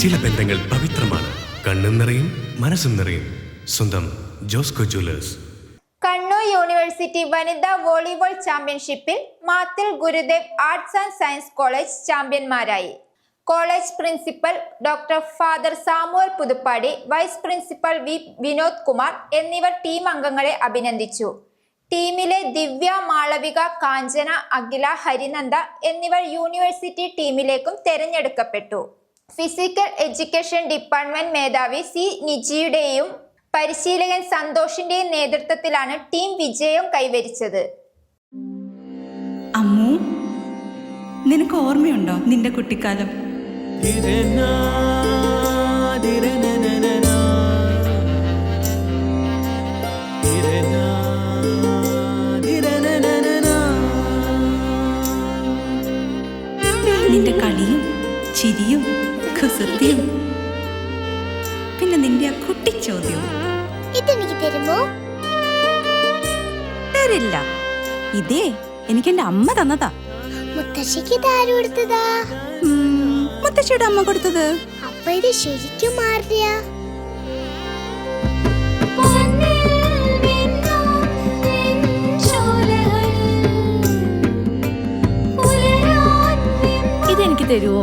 ചില ബന്ധങ്ങൾ പവിത്രമാണ്. കണ്ണും നിറയും മനസ്സും നിറയും. സ്വന്തം ജോസ്കോ ജ്വല്ലേഴ്സ്. കണ്ണൂർ യൂണിവേഴ്സിറ്റി വനിതാ വോളിബോൾ ചാമ്പ്യൻഷിപ്പിൽ Mathil Gurudev arts and science college ചാമ്പ്യന്മാരായി. College principal doctor father Samuel Puthuppadi vice principal V Vinod Kumar എന്നിവർ ടീം അംഗങ്ങളെ അഭിനന്ദിച്ചു. ടീമിലെ ദിവ്യ മാളവിക കാഞ്ചന അഖില ഹരിനന്ദ എന്നിവർ യൂണിവേഴ്സിറ്റി ടീമിലേക്കും തെരഞ്ഞെടുക്കപ്പെട്ടു. ഫിസിക്കൽ എഡ്യൂക്കേഷൻ ഡിപ്പാർട്ട്മെന്റ് മേധാവി സി നിജിയുടെയും പരിശീലകൻ സന്തോഷിന്റെയും നേതൃത്വത്തിലാണ് ടീം വിജയം കൈവരിച്ചത്. അമ്മു നിനക്ക് ഓർമ്മയുണ്ടോ നിന്റെ കുട്ടിക്കാലം? നിന്റെ കളിയും ചിരിയും കുസൃതിയും. പിന്നെ നിന്റെ ആ ഇതെനിക്ക് തരുമോ? തരില്ല. ഇതേ എനിക്ക് എന്റെ അമ്മ തന്നതാ. മുത്തശ്ശിക്ക് ഇതാര് കൊടുത്തതാ? ഉം, മുത്തശ്ശിയുടെ അമ്മ കൊടുത്തത്. അപ്പൊ ഇത് ശരിക്കും മാറിയ ഇതെനിക്ക് തരുമോ